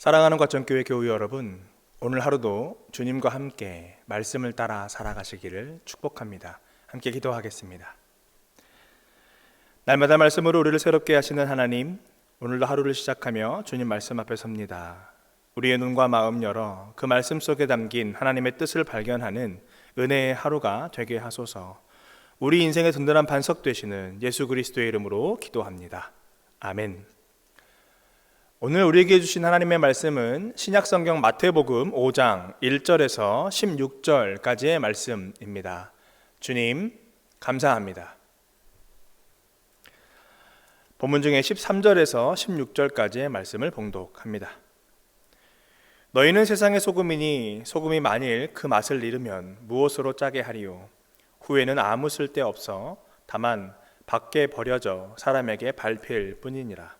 사랑하는 과천교회 교우 여러분, 오늘 하루도 주님과 함께 말씀을 따라 살아가시기를 축복합니다. 함께 기도하겠습니다. 날마다 말씀으로 우리를 새롭게 하시는 하나님, 오늘도 하루를 시작하며 주님 말씀 앞에 섭니다. 우리의 눈과 마음 열어 그 말씀 속에 담긴 하나님의 뜻을 발견하는 은혜의 하루가 되게 하소서. 우리 인생의 든든한 반석 되시는 예수 그리스도의 이름으로 기도합니다. 아멘. 오늘 우리에게 주신 하나님의 말씀은 신약성경 마태복음 5장 1절에서 16절까지의 말씀입니다. 주님, 감사합니다. 본문 중에 13절에서 16절까지의 말씀을 봉독합니다. 너희는 세상의 소금이니 소금이 만일 그 맛을 잃으면 무엇으로 짜게 하리요? 후에는 아무 쓸데 없어 다만 밖에 버려져 사람에게 밟힐 뿐이니라.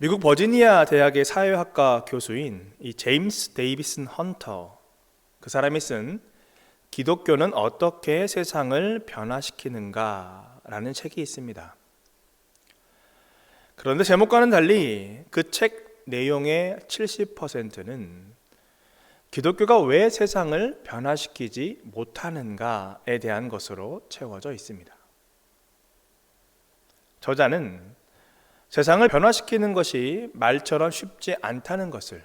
미국 버지니아 대학의 사회학과 교수인 이 제임스 데이비슨 헌터 그 사람이 쓴 기독교는 어떻게 세상을 변화시키는가라는 책이 있습니다. 그런데 제목과는 달리 그 책 내용의 70%는 기독교가 왜 세상을 변화시키지 못하는가에 대한 것으로 채워져 있습니다. 저자는 세상을 변화시키는 것이 말처럼 쉽지 않다는 것을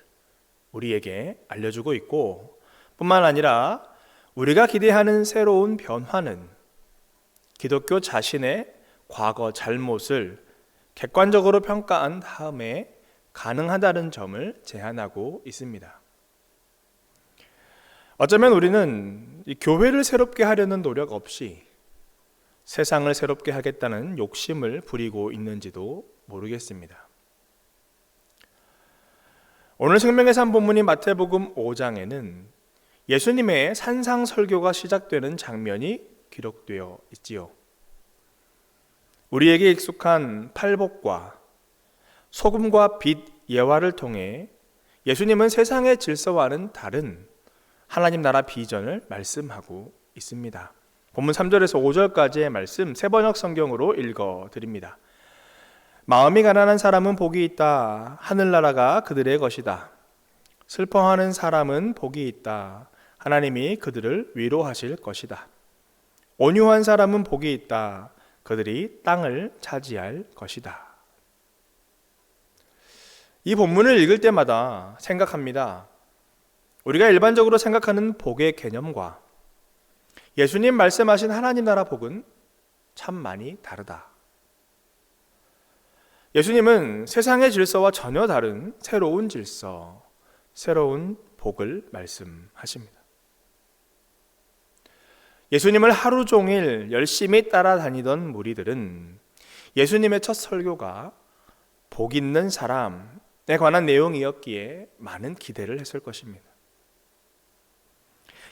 우리에게 알려주고 있고 뿐만 아니라 우리가 기대하는 새로운 변화는 기독교 자신의 과거 잘못을 객관적으로 평가한 다음에 가능하다는 점을 제안하고 있습니다. 어쩌면 우리는 교회를 새롭게 하려는 노력 없이 세상을 새롭게 하겠다는 욕심을 부리고 있는지도 모르겠습니다. 오늘 생명의 산 본문인 마태복음 5장에는 예수님의 산상 설교가 시작되는 장면이 기록되어 있지요. 우리에게 익숙한 팔복과 소금과 빛 예화를 통해 예수님은 세상의 질서와는 다른 하나님 나라 비전을 말씀하고 있습니다. 본문 3절에서 5절까지의 말씀 세 번역 성경으로 읽어 드립니다. 마음이 가난한 사람은 복이 있다. 하늘나라가 그들의 것이다. 슬퍼하는 사람은 복이 있다. 하나님이 그들을 위로하실 것이다. 온유한 사람은 복이 있다. 그들이 땅을 차지할 것이다. 이 본문을 읽을 때마다 생각합니다. 우리가 일반적으로 생각하는 복의 개념과 예수님 말씀하신 하나님 나라 복은 참 많이 다르다. 예수님은 세상의 질서와 전혀 다른 새로운 질서, 새로운 복을 말씀하십니다. 예수님을 하루 종일 열심히 따라다니던 무리들은 예수님의 첫 설교가 복 있는 사람에 관한 내용이었기에 많은 기대를 했을 것입니다.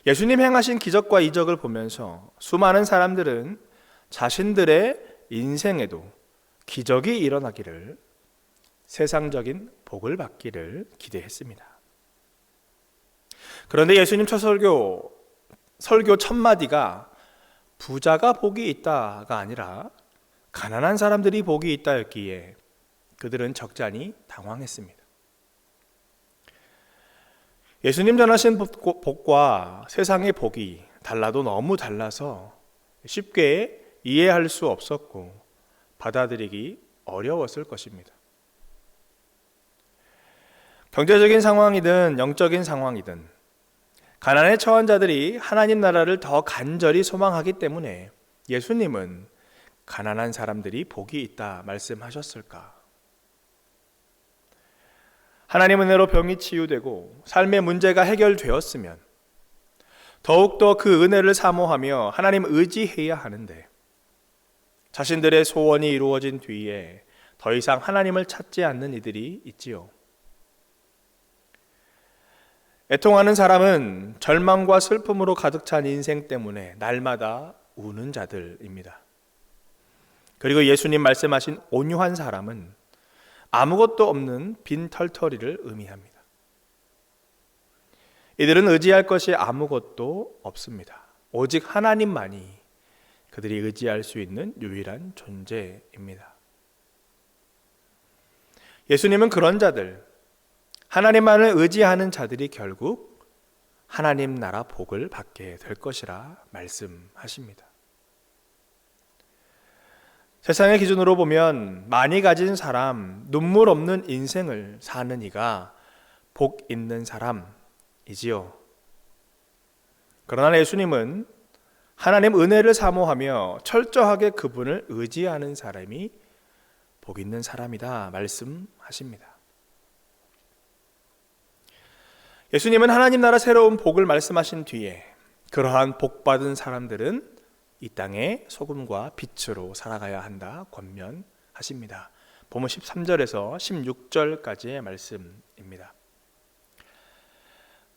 예수님 행하신 기적과 이적을 보면서 수많은 사람들은 자신들의 인생에도 기적이 일어나기를 세상적인 복을 받기를 기대했습니다. 그런데 예수님 첫 설교 설교 첫 마디가 부자가 복이 있다가 아니라 가난한 사람들이 복이 있다였기에 그들은 적잖이 당황했습니다. 예수님 전하신 복과 세상의 복이 달라도 너무 달라서 쉽게 이해할 수 없었고 받아들이기 어려웠을 것입니다. 경제적인 상황이든 영적인 상황이든 가난에 처한 자들이 하나님 나라를 더 간절히 소망하기 때문에 예수님은 가난한 사람들이 복이 있다 말씀하셨을까? 하나님 은혜로 병이 치유되고 삶의 문제가 해결되었으면 더욱더 그 은혜를 사모하며 하나님 의지해야 하는데 자신들의 소원이 이루어진 뒤에 더 이상 하나님을 찾지 않는 이들이 있지요. 애통하는 사람은 절망과 슬픔으로 가득 찬 인생 때문에 날마다 우는 자들입니다. 그리고 예수님 말씀하신 온유한 사람은 아무것도 없는 빈 털터리를 의미합니다. 이들은 의지할 것이 아무것도 없습니다. 오직 하나님만이 그들이 의지할 수 있는 유일한 존재입니다. 예수님은 그런 자들, 하나님만을 의지하는 자들이 결국 하나님 나라 복을 받게 될 것이라 말씀하십니다. 세상의 기준으로 보면 많이 가진 사람, 눈물 없는 인생을 사는 이가 복 있는 사람이지요. 그러나 예수님은 하나님 은혜를 사모하며 철저하게 그분을 의지하는 사람이 복 있는 사람이다 말씀하십니다. 예수님은 하나님 나라 새로운 복을 말씀하신 뒤에 그러한 복 받은 사람들은 이 땅에 소금과 빛으로 살아가야 한다 권면하십니다. 보면 13절에서 16절까지의 말씀입니다.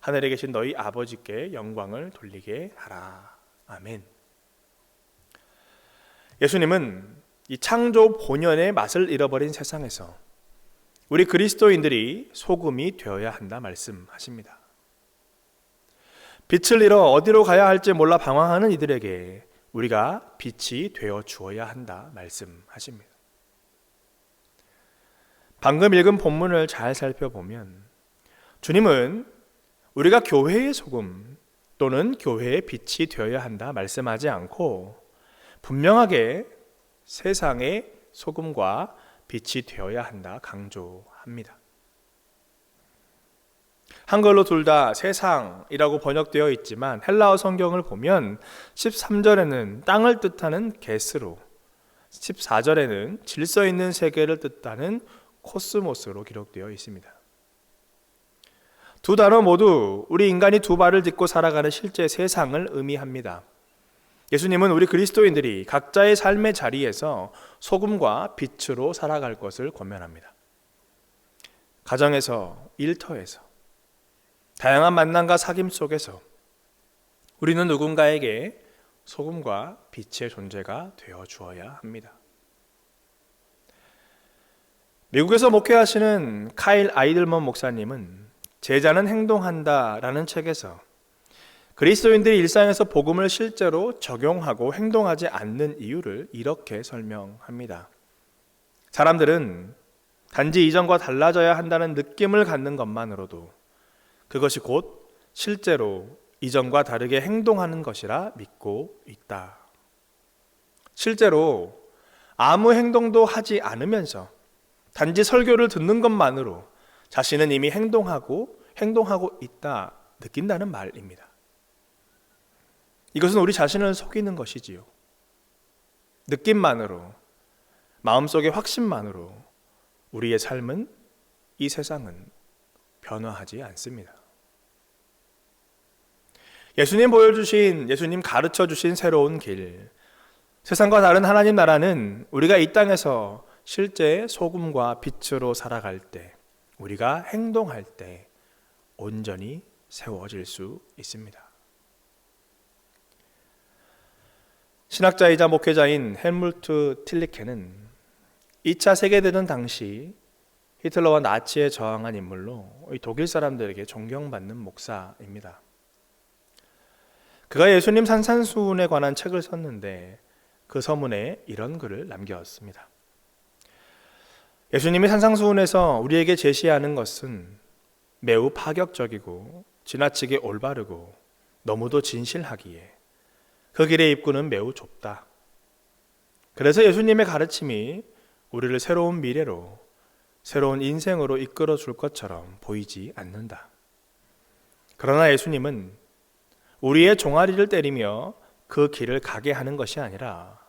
하늘에 계신 너희 아버지께 영광을 돌리게 하라. 아멘. 예수님은 이 창조 본연의 맛을 잃어버린 세상에서 우리 그리스도인들이 소금이 되어야 한다 말씀하십니다. 빛을 잃어 어디로 가야 할지 몰라 방황하는 이들에게 우리가 빛이 되어 주어야 한다 말씀하십니다. 방금 읽은 본문을 잘 살펴보면 주님은 우리가 교회의 소금 또는 교회의 빛이 되어야 한다 말씀하지 않고 분명하게 세상의 소금과 빛이 되어야 한다 강조합니다. 한글로 둘 다 세상이라고 번역되어 있지만 헬라어 성경을 보면 13절에는 땅을 뜻하는 게스로 14절에는 질서 있는 세계를 뜻하는 코스모스로 기록되어 있습니다. 두 단어 모두 우리 인간이 두 발을 딛고 살아가는 실제 세상을 의미합니다. 예수님은 우리 그리스도인들이 각자의 삶의 자리에서 소금과 빛으로 살아갈 것을 권면합니다. 가정에서, 일터에서, 다양한 만남과 사귐 속에서 우리는 누군가에게 소금과 빛의 존재가 되어 주어야 합니다. 미국에서 목회하시는 카일 아이들먼 목사님은 제자는 행동한다라는 책에서 그리스도인들이 일상에서 복음을 실제로 적용하고 행동하지 않는 이유를 이렇게 설명합니다. 사람들은 단지 이전과 달라져야 한다는 느낌을 갖는 것만으로도 그것이 곧 실제로 이전과 다르게 행동하는 것이라 믿고 있다. 실제로 아무 행동도 하지 않으면서 단지 설교를 듣는 것만으로 자신은 이미 행동하고 행동하고 있다 느낀다는 말입니다. 이것은 우리 자신을 속이는 것이지요. 느낌만으로, 마음속의 확신만으로 우리의 삶은 이 세상은 변화하지 않습니다. 예수님 보여주신, 예수님 가르쳐 주신 새로운 길, 세상과 다른 하나님 나라는 우리가 이 땅에서 실제 소금과 빛으로 살아갈 때, 우리가 행동할 때 온전히 세워질 수 있습니다. 신학자이자 목회자인 헬물트 틸리케는 2차 세계대전 당시 히틀러와 나치에 저항한 인물로 독일 사람들에게 존경받는 목사입니다. 그가 예수님 산산수훈에 관한 책을 썼는데 그 서문에 이런 글을 남겼습니다. 예수님이 산상수훈에서 우리에게 제시하는 것은 매우 파격적이고 지나치게 올바르고 너무도 진실하기에 그 길의 입구는 매우 좁다. 그래서 예수님의 가르침이 우리를 새로운 미래로, 새로운 인생으로 이끌어 줄 것처럼 보이지 않는다. 그러나 예수님은 우리의 종아리를 때리며 그 길을 가게 하는 것이 아니라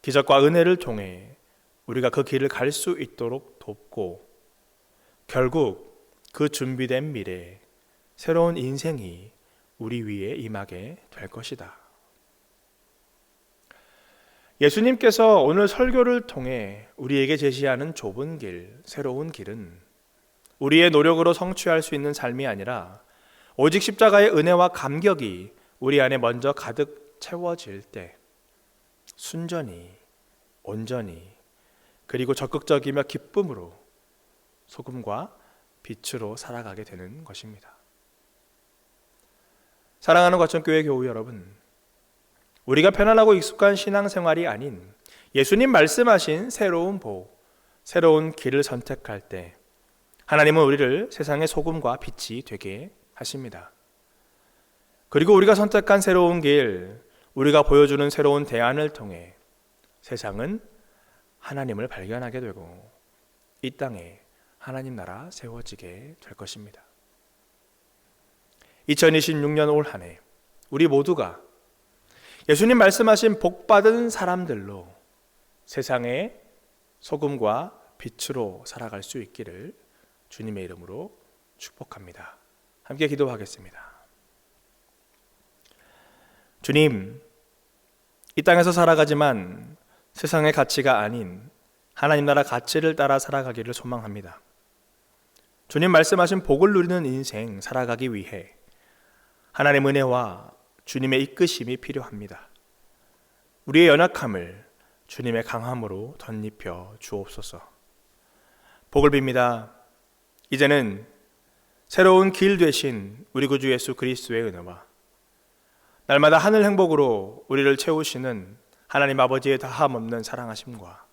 기적과 은혜를 통해 우리가 그 길을 갈 수 있도록 돕고 결국 그 준비된 미래 새로운 인생이 우리 위에 임하게 될 것이다. 예수님께서 오늘 설교를 통해 우리에게 제시하는 좁은 길, 새로운 길은 우리의 노력으로 성취할 수 있는 삶이 아니라 오직 십자가의 은혜와 감격이 우리 안에 먼저 가득 채워질 때 순전히, 온전히, 그리고 적극적이며 기쁨으로 소금과 빛으로 살아가게 되는 것입니다. 사랑하는 과천교회 교우 여러분, 우리가 편안하고 익숙한 신앙생활이 아닌 예수님 말씀하신 새로운 복, 새로운 길을 선택할 때 하나님은 우리를 세상의 소금과 빛이 되게 하십니다. 그리고 우리가 선택한 새로운 길, 우리가 보여주는 새로운 대안을 통해 세상은 하나님을 발견하게 되고 이 땅에 하나님 나라 세워지게 될 것입니다. 2026년 올 한 해 우리 모두가 예수님 말씀하신 복 받은 사람들로 세상의 소금과 빛으로 살아갈 수 있기를 주님의 이름으로 축복합니다. 함께 기도하겠습니다. 주님, 이 땅에서 살아가지만 세상의 가치가 아닌 하나님 나라 가치를 따라 살아가기를 소망합니다. 주님 말씀하신 복을 누리는 인생 살아가기 위해 하나님 은혜와 주님의 이끄심이 필요합니다. 우리의 연약함을 주님의 강함으로 덧입혀 주옵소서. 복을 빕니다. 이제는 새로운 길 되신 우리 구주 예수 그리스도의 은혜와 날마다 하늘 행복으로 우리를 채우시는 하나님 아버지의 다함 없는 사랑하심과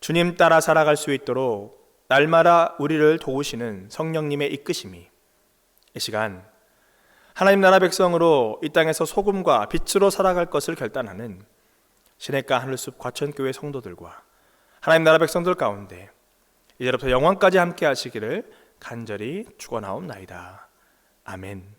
주님 따라 살아갈 수 있도록 날마다 우리를 도우시는 성령님의 이끄심이 이 시간 하나님 나라 백성으로 이 땅에서 소금과 빛으로 살아갈 것을 결단하는 시냇가 하늘숲 과천교회 성도들과 하나님 나라 백성들 가운데 이제부터 영원까지 함께 하시기를 간절히 축원하옵나이다. 아멘.